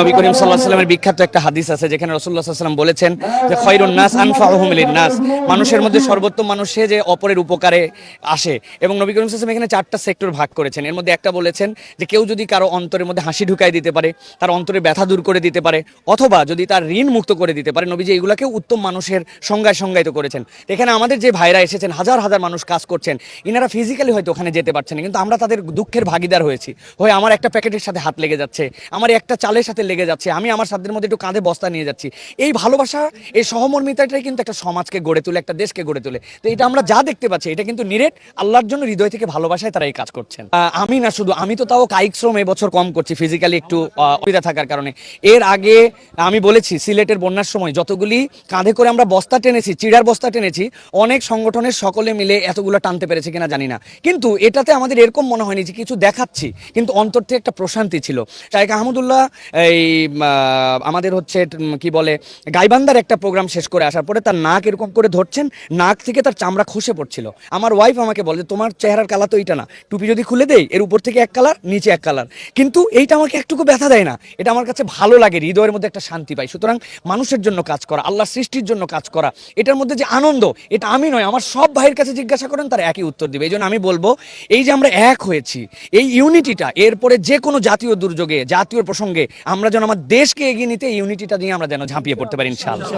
নবী করিম সাল্লাহ সাল্লামের বিখ্যাত একটা হাদিস আছে যেখানে রসুল্লাহ সাল্লাম বলেছেন যে খৈরুন নাস নাস। মানুষের মধ্যে সর্বোত্তম মানুষ সে যে অপরের উপকারে আসে। এবং নবী করিম সাল্লাম এখানে চারটা সেক্টর ভাগ করেছেন। এর মধ্যে একটা বলেছেন যে, কেউ যদি কারও অন্তরের মধ্যে হাসি ঢুকাই দিতে পারে, তার অন্তরে ব্যথা দূর করে দিতে পারে, অথবা যদি তার ঋণ মুক্ত করে দিতে পারে, নবীজি এগুলাকে উত্তম মানুষের সংজ্ঞায় সংজ্ঞায়িত করেছেন। এখানে আমাদের যে ভাইরা এসেছেন, হাজার হাজার মানুষ কাজ করছেন, ইনারা ফিজিক্যালি হয়তো ওখানে যেতে পারছেন কিন্তু আমরা তাদের দুঃখের ভাগিদার হয়েছি। হয়ে আমার একটা প্যাকেটের সাথে হাত লেগে যাচ্ছে, আমার একটা চালের সাথে লেগে যাচ্ছে, আমি আমার সাধ্যের মধ্যে একটু কাঁধে বস্তা নিয়ে যাচ্ছি। এই ভালোবাসা, এই সহমর্মিতাটাই কিন্তু একটা সমাজকে গড়ে তোলে, একটা দেশকে গড়ে তোলে। তো এটা আমরা যা দেখতে পাচ্ছি, এটা কিন্তু নিরেট আল্লাহর জন্য হৃদয় থেকে ভালোবাসায় তারা এই কাজ করছেন। আমি না শুধু, আমি তো তাও কায়িক শ্রম এবছর কম করছি ফিজিক্যালি একটু অসুবিধা থাকার কারণে। এর আগে আমি বলেছি, সিলেটের বন্যার সময় যতগুলি কাঁধে করে আমরা বস্তা টেনেছি, চিড়ার বস্তা টেনেছি, অনেক সংগঠনের সকলে মিলে এতগুলো টানতে পেরেছে কিনা জানি না। কিন্তু এটাতে আমাদের এরকম মনে হয়নি যে কিছু দেখাচ্ছি, কিন্তু অন্তর থেকে একটা প্রশান্তি ছিল। শাহেখ আহমদুল্লাহ, এই আহ, আমাদের হচ্ছে কি বলে গাইবান্দার একটা প্রোগ্রাম শেষ করে আসার পরে তার নাক এরকম করে ধরছেন নাক থেকে তার চামড়া খসে পড়ছিল। আমার ওয়াইফ আমাকে বলে তোমার চেহারার কালার তো এইটা না। টুপি যদি খুলে দেই এর উপর থেকে এক কালার নিচে এক কালার কিন্তু এইটা আমাকে একটুকু ব্যথা দেয় না। এটা আমার কাছে ভালো লাগে হৃদয়ের মধ্যে একটা শান্তি পাই। সুতরাং মানুষের জন্য কাজ করা আল্লাহ সৃষ্টির জন্য কাজ করা এটার মধ্যে যে আনন্দ এটা আমি নয় আমার সব ভাইয়ের কাছে জিজ্ঞাসা করেন তার একই উত্তর দিবে। এই জন্য আমি বলব এই যে আমরা এক হয়েছি এই ইউনিটিটা এরপরে যে কোনো জাতীয় দুর্যোগে জাতীয় প্রসঙ্গে আমরা যেন আমার দেশকে এগিয়ে নিতে ইউনিটিটা দিয়ে আমরা যেন ঝাঁপিয়ে পড়তে পারি ইনশাআল্লাহ।